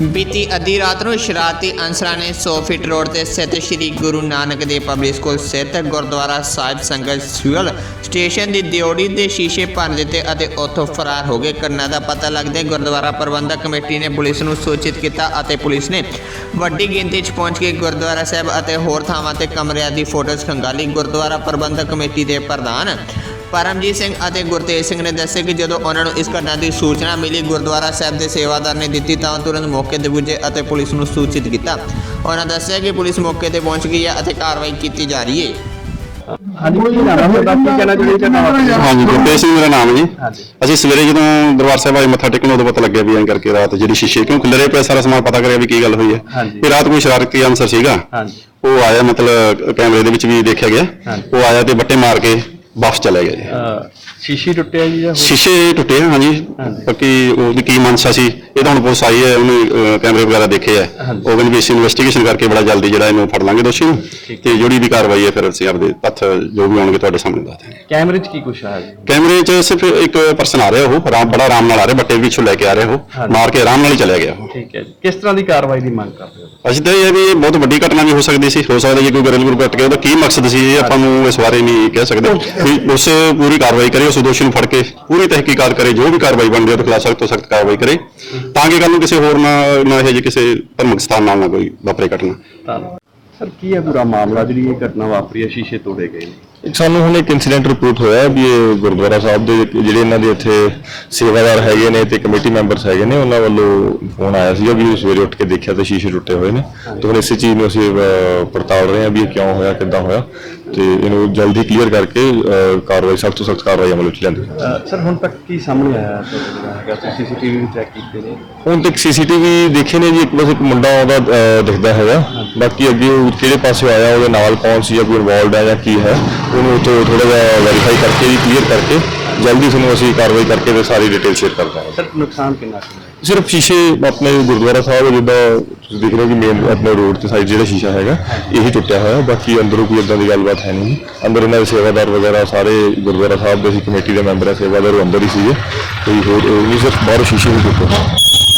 ਬੀਤੀ ਅੱਧੀ ਰਾਤ ਨੂੰ ਸ਼ਰਾਰਤੀ ਅਨਸਰਾਂ ਨੇ 100 ਫੀਟ ਰੋਡ ਤੇ ਸਥਿਤ ਸ੍ਰੀ ਗੁਰੂ ਨਾਨਕ ਦੇਵ ਪਬਲਿਕ ਸਕੂਲ ਸਥਿਤ ਗੁਰਦੁਆਰਾ ਸਾਹਿਬ ਸੰਗਤ ਸਿਵਲ ਸਟੇਸ਼ਨ ਦੀ ਦਿਓੜੀ ਦੇ ਸ਼ੀਸ਼ੇ ਭੰਨ ਦਿੱਤੇ ਅਤੇ ਉੱਥੋਂ ਫਰਾਰ ਹੋ ਗਏ। ਘਟਨਾ ਦਾ ਪਤਾ ਲੱਗਦੇ ਗੁਰਦੁਆਰਾ ਪ੍ਰਬੰਧਕ ਕਮੇਟੀ ਨੇ ਪੁਲਿਸ ਨੂੰ ਸੂਚਿਤ ਕੀਤਾ ਅਤੇ ਪੁਲਿਸ ਨੇ ਵੱਡੀ ਗਿਣਤੀ 'ਚ ਪਹੁੰਚ ਕੇ ਗੁਰਦੁਆਰਾ ਸਾਹਿਬ ਅਤੇ ਹੋਰ ਥਾਵਾਂ ਤੇ ਕਮਰਿਆਂ ਦੀ ਫੋਟੋਜ਼ ਖੰਗਾਲੀ। ਗੁਰਦੁਆਰਾ ਪ੍ਰਬੰਧਕ ਕਮੇਟੀ ਦੇ ਪ੍ਰਧਾਨ ਪਰਮਜੀਤ ਸਿੰਘ ਅਤੇ ਗੁਰਤੇਜ ਸਿੰਘ ਨੇ ਦੱਸਿਆ ਕਿ ਜਦੋਂ ਉਹਨਾਂ ਨੂੰ ਇਸ ਘਟਨਾ ਦੀ ਸੂਚਨਾ ਮਿਲੀ ਗੁਰਦੁਆਰਾ ਸਾਹਿਬ ਦੇ ਸੇਵਾਦਾਰ ਨੇ ਦਿੱਤੀ ਤਾਂ ਤੁਰੰਤ ਮੌਕੇ ਤੇ ਪੁੱਜੇ ਅਤੇ ਪੁਲਿਸ ਨੂੰ ਸੂਚਿਤ ਕੀਤਾ। ਉਹਨਾਂ ਦੱਸਿਆ ਕਿ ਪੁਲਿਸ ਮੌਕੇ ਤੇ ਪਹੁੰਚ ਗਈ ਹੈ ਅਤੇ ਕਾਰਵਾਈ ਕੀਤੀ ਜਾ ਰਹੀ ਹੈ। ਹਾਂਜੀ ਕੀ ਨਾਮ ਹੈ? ਤੁਹਾਡਾ ਕੀ ਕਹਿਣਾ ਚਾਹੁੰਦੇ? ਘਟਨਾ ਵਾਪਰੀ ਹੈ? ਹਾਂਜੀ ਗੁਰਤੇਜ ਸਿੰਘ ਮੇਰਾ ਨਾਮ ਹੈ ਜੀ। ਹਾਂਜੀ। ਅਸੀਂ ਸਵੇਰੇ ਜਦੋਂ ਦਰਬਾਰ ਸਾਹਿਬ ਆਏ ਮੱਥਾ ਟੇਕਣ ਉਦੋਂ ਪਤਾ ਲੱਗਿਆ ਵੀ ਐਂ ਕਰਕੇ ਰਾਤ ਜਿਹੜੀ ਸ਼ੀਸ਼ੇ ਕਿਉਂ ਖਿਲਰੇ ਪਿਆ ਸਾਰਾ ਸਮਾਨ ਪਤਾ ਕਰਿਆ ਵੀ ਕੀ ਗੱਲ ਹੋਈ ਹੈ। ਤੇ ਰਾਤ ਕੋਈ ਸ਼ਰਾਰਤੀ ਅਨਸਰ ਸੀਗਾ। ਹਾਂਜੀ। ਉਹ ਆਇਆ ਮਤਲਬ ਕੈਮਰੇ ਦੇ ਵਿੱਚ ਵੀ ਦੇਖਿਆ ਗਿਆ। ਉਹ ਆਇਆ ਤੇ ਬੱਟੇ ਮਾਰ ਕੇ ਵਾਪਸ ਚਲਾ ਗਿਆ ਜੀ ਅਹ ਸ਼ੀਸ਼ੀ ਟੁੱਟਿਆ ਜੀ ਜਾਂ ਹੋਰ? ਸ਼ੀਸ਼ੇ ਟੁੱਟੇ ਆ ਹਾਂਜੀ ਹਾਂਜੀ। ਬਾਕੀ ਉਹਦੀ ਕੀ ਮਨਸ਼ਾ ਸੀ ਇਹ ਤਾਂ ਹੁਣ ਪੁਲਿਸ ਆਈ ਹੈ ਉਹਨੇ ਕੈਮਰੇ ਵਗੈਰਾ ਦੇਖੇ ਆ ਹਾਂਜੀ। ਉਹ ਅਸੀਂ ਇਨਵੈਸਟੀਗੇਸ਼ਨ ਕਰਕੇ ਬੜਾ ਜਲਦੀ ਜਿਹੜਾ ਇਹਨੂੰ ਫੜ ਲਾਂਗੇ ਦੋਸ਼ੀ ਨੂੰ। ਤੇ ਜਿਹੜੀ ਵੀ ਕਾਰਵਾਈ ਹੈ ਫਿਰ ਅਸੀਂ ਆਪਦੇ ਤੱਥ ਜੋ ਵੀ ਆਉਣਗੇ ਤੁਹਾਡੇ ਸਾਹਮਣੇ ਦੱਸ ਦਿਆਂਗੇ। ਕੈਮਰੇ 'ਚ ਕੀ ਕੁਛ ਆ? ਜੀ ਕੈਮਰੇ 'ਚ ਸਿਰਫ ਇੱਕ ਪਰਸਨ ਆ ਰਿਹਾ ਉਹ ਆਰਾਮ ਬੜਾ ਆਰਾਮ ਨਾਲ ਆ ਰਿਹਾ ਬੱਟੇ ਪਿੱਛੋਂ ਲੈ ਕੇ ਆ ਰਿਹਾ ਉਹ। ਮਾਰ ਕੇ ਆਰਾਮ ਨਾਲ ਹੀ ਚਲਿਆ ਗਿਆ ਉਹ। ਠੀਕ ਹੈ ਜੀ। ਕਿਸ ਤਰ੍ਹਾਂ ਦੀ ਕਾਰਵਾਈ ਦੀ ਮੰਗ ਕਰਦੇ ਹੋ? ਅਸੀਂ ਤਾਂ ਇਹ ਹੈ ਵੀ ਇਹ ਬਹੁਤ ਵੱਡੀ ਘਟਨਾ ਵੀ ਹੋ ਸਕਦੀ ਸੀ ਹੋ ਸਕਦਾ ਜੇ ਕੋਈ ਗਰਲ ਗਰੁੱਪ ਕੱਟ ਕੇ ਉਹਦਾ ਕੀ ਮਕਸਦ ਸੀ ਇਹ ਆਪਾਂ ਨੂੰ ਇਸ ਬਾਰੇ ਨਹੀਂ ਕਹਿ ਸਕਦੇ। ਵੀ ਉਸ ਪੂਰੀ ਕਾਰਵਾਈ ਕਰੇ ਉਸ ਦੋਸ਼ੀ ਨੂੰ ਫੜ ਕੇ ਪੂਰੀ ਤਹਿਕੀਕਾਤ ਕਰੇ ਜੋ ਵੀ ਕਾਰਵਾਈ ਬਣਦੀ ਹੈ ਉਹਦੇ ਖਿਲਾਫ ਸਖਤ ਤੋਂ ਸਖਤ ਕਾਰਵਾਈ ਕਰੇ। ਤਾਂ ਕਿ ਕੱਲ ਨੂੰ ਕਿਸੇ ਹੋਰ ਨਾਲ ਨਾ ਇਹ ਜਿਹੇ ਕਿਸੇ ਧਰਮਿਕ ਸਥਾਨ ਨਾਲ ਨਾ ਕੋਈ ਵਾਪਰੇ ਘਟਨਾ। ਧੰਨਵਾਦ ਸਰ, ਕੀ ਹੈ ਪੂਰਾ ਮਾਮਲਾ ਜਿਹੜੀ ਇਹ ਘਟਨਾ ਵਾਪਰੀ ਹੈ, ਸ਼ੀਸ਼ੇ ਤੋੜੇ ਗਏ ਨੇ? ਸਾਨੂੰ ਹੁਣ ਇੱਕ ਇਨਸੀਡੈਂਟ ਰਿਪੋਰਟ ਹੋਇਆ ਵੀ ਇਹ ਗੁਰਦੁਆਰਾ ਸਾਹਿਬ ਦੇ ਜਿਹੜੇ ਇਹਨਾਂ ਦੇ ਇੱਥੇ ਸੇਵਾਦਾਰ ਹੈਗੇ ਨੇ ਤੇ ਕਮੇਟੀ ਮੈਂਬਰਸ ਹੈਗੇ ਨੇ ਉਹਨਾਂ ਵੱਲੋਂ ਫੋਨ ਆਇਆ ਸੀਗਾ ਵੀ ਸਵੇਰੇ ਉੱਠ ਕੇ ਦੇਖਿਆ ਤਾਂ ਸ਼ੀਸ਼ੇ ਟੁੱਟੇ ਹੋਏ ਨੇ। ਤੇ ਹੁਣ ਇਸੇ ਚੀਜ਼ ਨੂੰ ਅਸੀਂ ਪੜਤਾਲ ਰਹੇ ਹਾਂ ਵੀ ਇਹ ਕਿਉਂ ਹੋਇਆ ਕਿੱਦਾਂ ਹੋਇਆ। ਤੇ ਇਹਨੂੰ ਜਲਦੀ ਕਲੀਅਰ ਕਰਕੇ ਕਾਰਵਾਈ ਸਖਤ ਤੋਂ ਸਖਤ ਕਾਰਵਾਈ ਅਮਲ ਵਿੱਚ। ਅਹ ਸਰ ਹੁਣ ਤੱਕ ਕੀ ਸਾਹਮਣੇ ਆਇਆ ਹੈਗਾ ਤੁਸੀਂ ਸੀਸੀਟੀਵੀ ਵੀ ਚੈੱਕ ਕੀਤੇ ਨੇ। ਹੁਣ ਤੱਕ ਸੀਸੀਟੀਵੀ ਦੇਖੇ ਨੇ ਜੀ ਇੱਕ ਬਸ ਇੱਕ ਮੁੰਡਾ ਉਹਦਾ ਦਿਖਦਾ ਹੈਗਾ। ਬਾਕੀ ਅੱਗੇ ਉਹ ਕਿਹੜੇ ਪਾਸੇ ਆਇਆ ਉਹਦੇ ਨਾਲ ਕੌਣ ਸੀ ਜਾਂ ਕੋਈ ਇਨਵੋਲਡ ਹੈ ਜਾਂ ਕੀ ਹੈ ਉਹਨੂੰ ਉੱਥੇ ਥੋੜਾ ਜਿਹਾ ਵੈਰੀਫਾਈ ਕਰਕੇ ਜੀ ਕਲੀਅਰ ਕਰਕੇ ਜਲਦੀ ਤੁਹਾਨੂੰ ਅਸੀਂ ਕਾਰਵਾਈ ਕਰਕੇ ਤੇ ਸਾਰੀ ਡਿਟੇਲ ਸ਼ੇਅਰ ਕਰ ਦਾਂਗੇ। ਸਰ ਨੁਕਸਾਨ ਕਿੰਨਾ ਹੈ ਸਿਰਫ ਸ਼ੀਸ਼ੇ ਆਪਣੇ ਗੁਰਦੁਆਰਾ ਸਾਹਿਬ ਜਿੱਦਾਂ ਤੁਸੀਂ ਦੇਖ ਰਹੇ ਹੋ ਕਿ ਮੇਨ ਆਪਣੇ ਰੋਡ ਤੇ ਸਾਈਡ ਜਿਹੜਾ ਸ਼ੀਸ਼ਾ ਹੈਗਾ ਇਹੀ ਟੁੱਟਿਆ ਹੋਇਆ। ਬਾਕੀ ਅੰਦਰੋਂ ਕੋਈ ਇਦਾਂ ਦੀ ਗੱਲਬਾਤ ਹੈ ਨਹੀਂ। ਅੰਦਰ ਇਹਨਾਂ ਦੇ ਸੇਵਾਦਾਰ ਵਗੈਰਾ ਸਾਰੇ ਗੁਰਦੁਆਰਾ ਸਾਹਿਬ ਦੇ ਸੀ ਕਮੇਟੀ ਦੇ ਮੈਂਬਰ ਹੈ ਸੇਵਾਦਾਰ ਉਹ ਅੰਦਰ ਹੀ ਸੀਗੇ। ਕੋਈ ਹੋਰ ਨਹੀਂ ਸਿਰਫ ਬਾਹਰੋਂ ਸ਼ੀਸ਼ੇ ਹੀ ਟੁੱਟੇ।